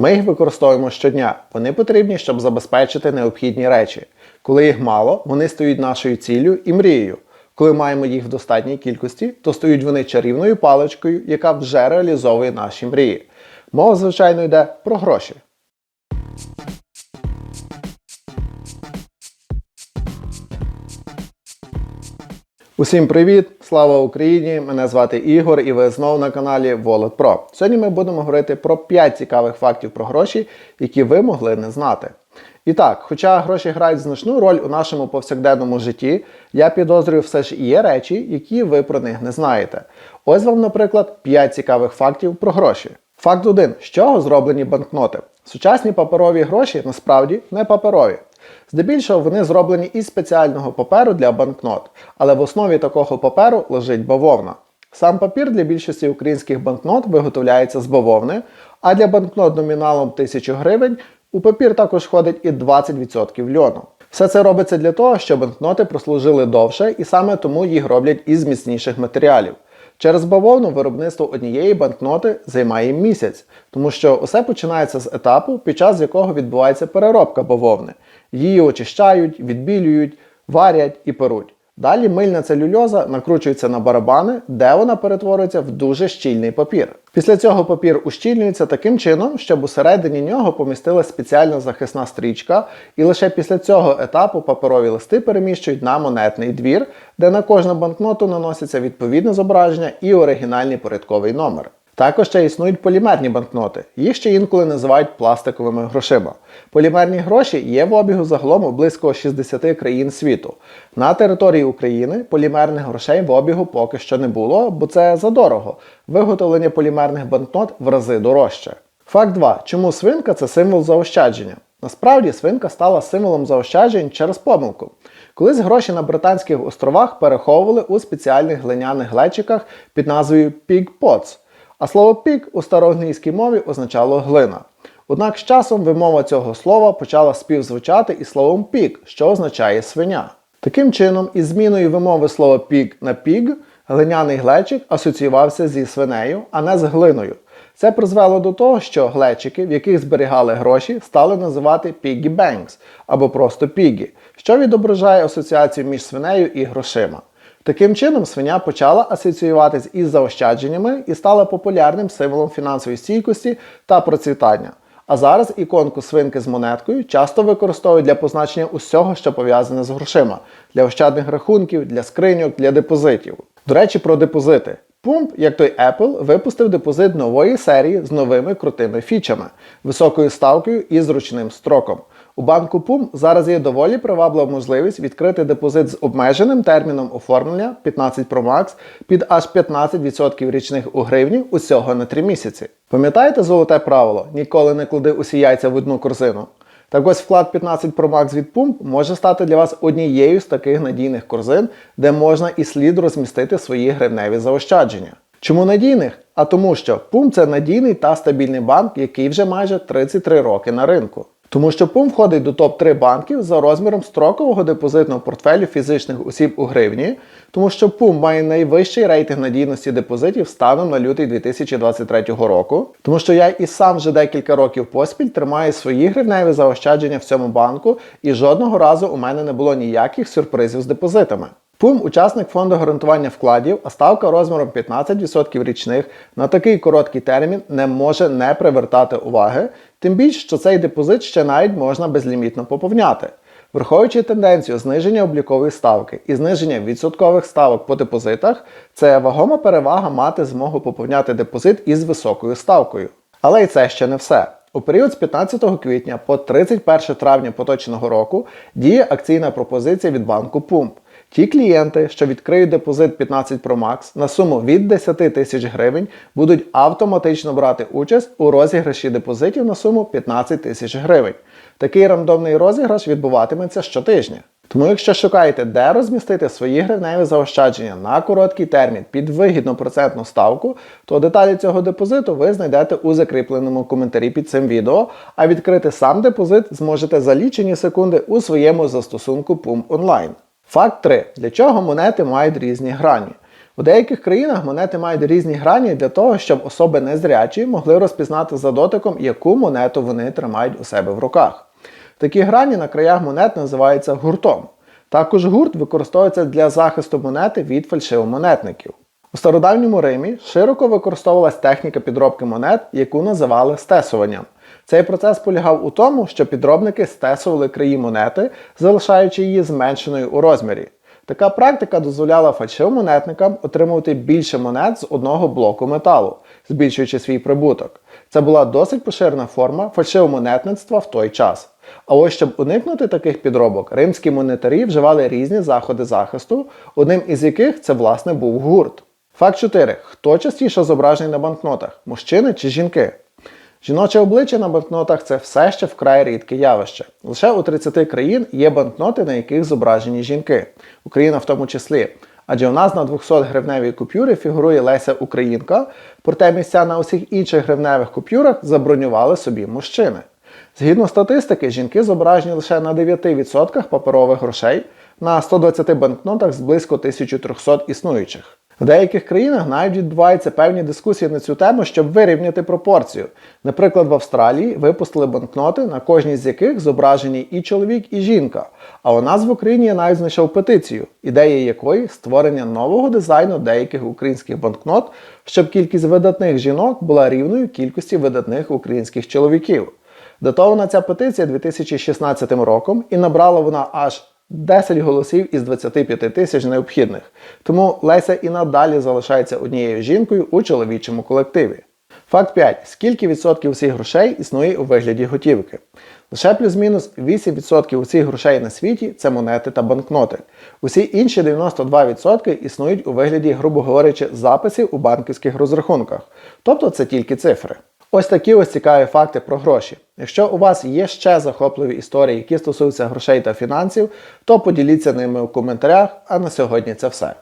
Ми їх використовуємо щодня. Вони потрібні, щоб забезпечити необхідні речі. Коли їх мало, вони стають нашою ціллю і мрією. Коли маємо їх в достатній кількості, то стають вони чарівною паличкою, яка вже реалізовує наші мрії. Мова, звичайно, йде про гроші. Усім привіт! Слава Україні! Мене звати Ігор і ви знову на каналі Wallet Pro. Сьогодні ми будемо говорити про 5 цікавих фактів про гроші, які ви могли не знати. І так, хоча гроші грають значну роль у нашому повсякденному житті, я підозрюю, все ж і є речі, які ви про них не знаєте. Ось вам, наприклад, 5 цікавих фактів про гроші. Факт 1. З чого зроблені банкноти? Сучасні паперові гроші насправді не паперові. Здебільшого вони зроблені із спеціального паперу для банкнот, але в основі такого паперу лежить бавовна. Сам папір для більшості українських банкнот виготовляється з бавовни, а для банкнот номіналом 1000 гривень у папір також входить і 20% льону. Все це робиться для того, щоб банкноти прослужили довше, і саме тому їх роблять із міцніших матеріалів. Через бавовну виробництво однієї банкноти займає місяць, тому що усе починається з етапу, під час якого відбувається переробка бавовни. Її очищають, відбілюють, варять і перуть. Далі мильна целюльоза накручується на барабани, де вона перетворюється в дуже щільний папір. Після цього папір ущільнюється таким чином, щоб усередині нього помістилась спеціальна захисна стрічка, і лише після цього етапу паперові листи переміщують на монетний двір, де на кожну банкноту наноситься відповідне зображення і оригінальний порядковий номер. Також ще існують полімерні банкноти. Їх ще інколи називають пластиковими грошима. Полімерні гроші є в обігу загалом у близько 60 країн світу. На території України полімерних грошей в обігу поки що не було, бо це задорого. Виготовлення полімерних банкнот в рази дорожче. Факт 2. Чому свинка це символ заощадження? Насправді свинка стала символом заощаджень через помилку. Колись гроші на Британських островах переховували у спеціальних глиняних глечиках під назвою Pig Pots. А слово пік у староанглійській мові означало глина. Однак з часом вимова цього слова почала співзвучати із словом пік, що означає свиня. Таким чином, із зміною вимови слова пік на піг, глиняний глечик асоціювався зі свинею, а не з глиною. Це призвело до того, що глечики, в яких зберігали гроші, стали називати piggy banks або просто пігі, що відображає асоціацію між свинею і грошима. Таким чином, свиня почала асоціюватись із заощадженнями і стала популярним символом фінансової стійкості та процвітання. А зараз іконку свинки з монеткою часто використовують для позначення усього, що пов'язане з грошима, для ощадних рахунків, для скриньок, для депозитів. До речі, про депозити. Пумп, як той Apple, випустив депозит нової серії з новими крутими фічами, високою ставкою і зручним строком. У банку PUM зараз є доволі приваблива можливість відкрити депозит з обмеженим терміном оформлення 15 Pro Max під аж 15% річних у гривні усього на 3 місяці. Пам'ятаєте золоте правило? Ніколи не клади усі яйця в одну корзину. Так ось вклад 15 Pro Max від Pump може стати для вас однією з таких надійних корзин, де можна і слід розмістити свої гривневі заощадження. Чому надійних? А тому що Pump – це надійний та стабільний банк, який вже майже 33 роки на ринку. Тому що ПУМ входить до топ-3 банків за розміром строкового депозитного портфелю фізичних осіб у гривні, тому що ПУМ має найвищий рейтинг надійності депозитів станом на лютий 2023 року. Тому що я і сам вже декілька років поспіль тримаю свої гривневі заощадження в цьому банку, і жодного разу у мене не було ніяких сюрпризів з депозитами. ПУМ учасник фонду гарантування вкладів, а ставка розміром 15% річних на такий короткий термін не може не привертати уваги, тим більше, що цей депозит ще навіть можна безлімітно поповняти. Враховуючи тенденцію зниження облікової ставки і зниження відсоткових ставок по депозитах, це вагома перевага мати змогу поповняти депозит із високою ставкою. Але і це ще не все. У період з 15 квітня по 31 травня поточного року діє акційна пропозиція від банку Пумп. Ті клієнти, що відкриють депозит 15 Pro Max на суму від 10 тисяч гривень, будуть автоматично брати участь у розіграші депозитів на суму 15 тисяч гривень. Такий рандомний розіграш відбуватиметься щотижня. Тому, якщо шукаєте, де розмістити свої гривневі заощадження на короткий термін під вигідну процентну ставку, то деталі цього депозиту ви знайдете у закріпленому коментарі під цим відео, а відкрити сам депозит зможете за лічені секунди у своєму застосунку PUM Online. Факт 3. Для чого монети мають різні грані? У деяких країнах монети мають різні грані для того, щоб особи незрячі могли розпізнати за дотиком, яку монету вони тримають у себе в руках. Такі грані на краях монет називаються гуртом. Також гурт використовується для захисту монети від фальшивомонетників. У стародавньому Римі широко використовувалась техніка підробки монет, яку називали стесуванням. Цей процес полягав у тому, що підробники стесували краї монети, залишаючи її зменшеною у розмірі. Така практика дозволяла фальшивомонетникам отримувати більше монет з одного блоку металу, збільшуючи свій прибуток. Це була досить поширена форма фальшивомонетництва в той час. А ось щоб уникнути таких підробок, римські монетарі вживали різні заходи захисту, одним із яких це власне був гурт. Факт 4. Хто частіше зображений на банкнотах мужчини чи жінки? Жіноче обличчя на банкнотах це все ще вкрай рідке явище. Лише у 30 країн є банкноти, на яких зображені жінки, Україна в тому числі. Адже у нас на 200 гривневій купюрі фігурує Леся Українка, проте місця на усіх інших гривневих купюрах забронювали собі мужчини. Згідно статистики, жінки зображені лише на 9% паперових грошей на 120 банкнотах з близько 1300 існуючих. В деяких країнах навіть відбуваються певні дискусії на цю тему, щоб вирівняти пропорцію. Наприклад, в Австралії випустили банкноти, на кожній з яких зображені і чоловік, і жінка. А у нас в Україні я навіть знайшов петицію, ідея якої створення нового дизайну деяких українських банкнот, щоб кількість видатних жінок була рівною кількості видатних українських чоловіків. Датована ця петиція 2016 роком і набрала вона аж 10 голосів із 25 тисяч необхідних. Тому Леся і надалі залишається однією жінкою у чоловічому колективі. Факт 5. Скільки відсотків усіх грошей існує у вигляді готівки? Лише плюс-мінус 8% усіх грошей на світі це монети та банкноти. Усі інші 92% існують у вигляді, грубо говорячи, записів у банківських розрахунках. Тобто це тільки цифри. Ось такі ось цікаві факти про гроші. Якщо у вас є ще захопливі історії, які стосуються грошей та фінансів, то поділіться ними у коментарях. А на сьогодні це все.